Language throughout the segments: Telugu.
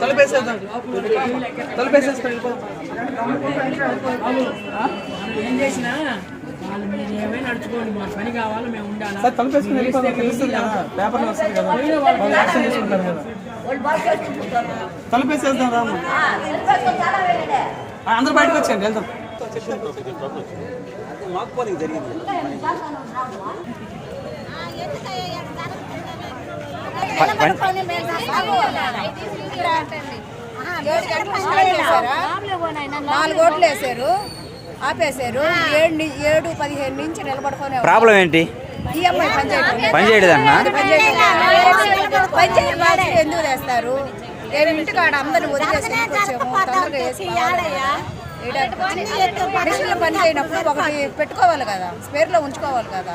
తలుపేసేద్దాం ఏం చేసినా వాళ్ళు మీరు ఏమైనా నడుచుకోండి మా పని కావాలి మేము ఉండాలి సార్ తలుపేసుకుని వెళ్ళిపోదాం. తెలుస్తుంది కదా పేపర్లో వస్తుంది కదా. వాళ్ళు యాక్షన్ తీసుకుంటారు కదా. తలుపేసేద్దాం రాము. ఆ, అందరూ బయటకు వచ్చేయండి వెళ్దాం. నాలుగు ఓట్లు వేసారు. ఆపేశారు ఏడు ఏడు పదిహేను నుంచి నిలబడుకునే ప్రాబ్లం ఏంటి? ఈఎంఐ పంచాయతీ బాధ్యత ఎందుకు చేస్తారు నేను ఇంటికాడ అందరిని వదిలేసి వచ్చాము తొందరగా వేసి మిషన్లు పని చేయనప్పుడు ఒకటి పెట్టుకోవాలి కదా. స్పేర్లో ఉంచుకోవాలి కదా.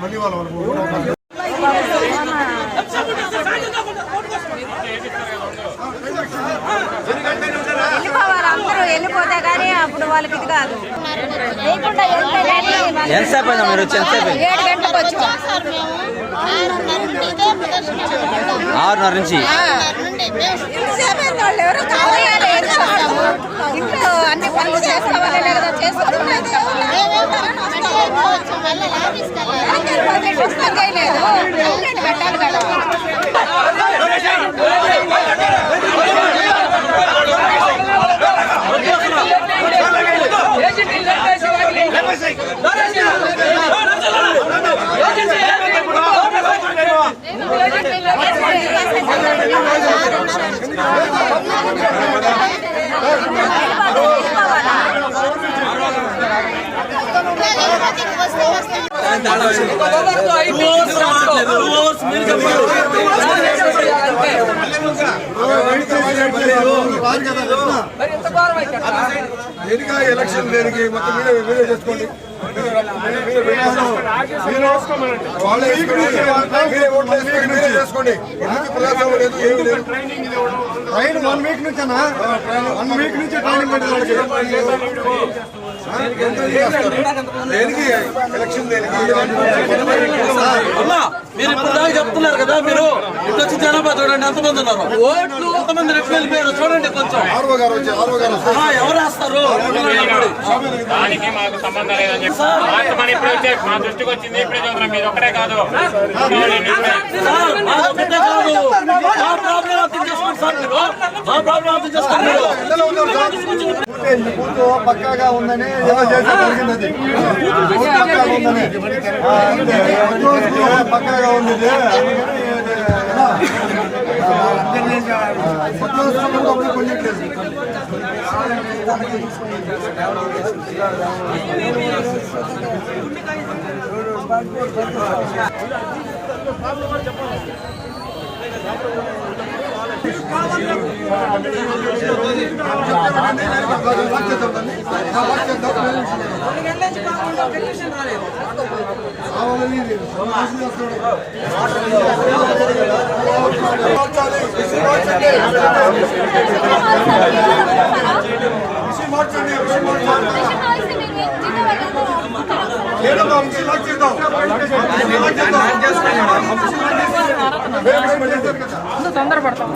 మళ్ళీ వాళ్ళ వాళ్ళు వెళ్ళిపోవాలి అందరూ వెళ్ళిపోతే కానీ అప్పుడు వాళ్ళకి ఇది కాదు. ఎంతసేపు అయిందా మీరు వచ్చి ఎంతసేపు? అయింది? ఏడు గంటలకు వచ్చాం ఆరున్నర నుంచి? ఇంట్లో అన్ని పనులు చేసుకోవాలి లేదా చేసుకోవాలి పుస్తకం చేయలేదు ఎలక్షన్ దేనికి మొత్తం మీరే మీరే చేసుకోండి ట్రైన్ వన్ వీక్ నుంచి అన్న వన్ వీక్ నుంచి ట్రైనింగ్. పెట్టింది వాళ్ళకి దేనికి? ఎలక్షన్ దేనికి? అమ్మా మీరు ఇప్పుడు దాకా చెప్తున్నారు కదా మీరు ఇటు వచ్చి జనాభా చూడండి ఎంతమంది ఉన్నారు? ఓట్లు ఎంతమంది రెట్లు వెళ్ళిపోయారు? చూడండి కొంచెం. ఎవరు వేస్తారు దానికి మాకు సంబంధం లేదని చెప్పి వాస్తవాన్ని ఇప్పుడే వచ్చే మా దృష్టికి వచ్చింది ఇప్పుడే చూద్దాం మీరు ఒక్కడే కాదు. సార్, మాది ఒకటే కాదు. మా ప్రాబ్లం అర్థం చేసుకోండి సార్ మీరు. మా ప్రాబ్లం అర్థం చేసుకోండి పూర్తి బూత్ పక్కాగా ఉందని ఏదో చేస్తే జరిగింది పక్కాగా ఉందని. పక్కాగా ఉంది. ఇది. మార్చండి. మార్చండి. లేదమ్మా, లాక్ చేద్దాం. మిషన్ లాక్ చేద్దాం. వేరే మిషన్ మళ్ళీ చేస్తారు కదా. తొందరపడతాం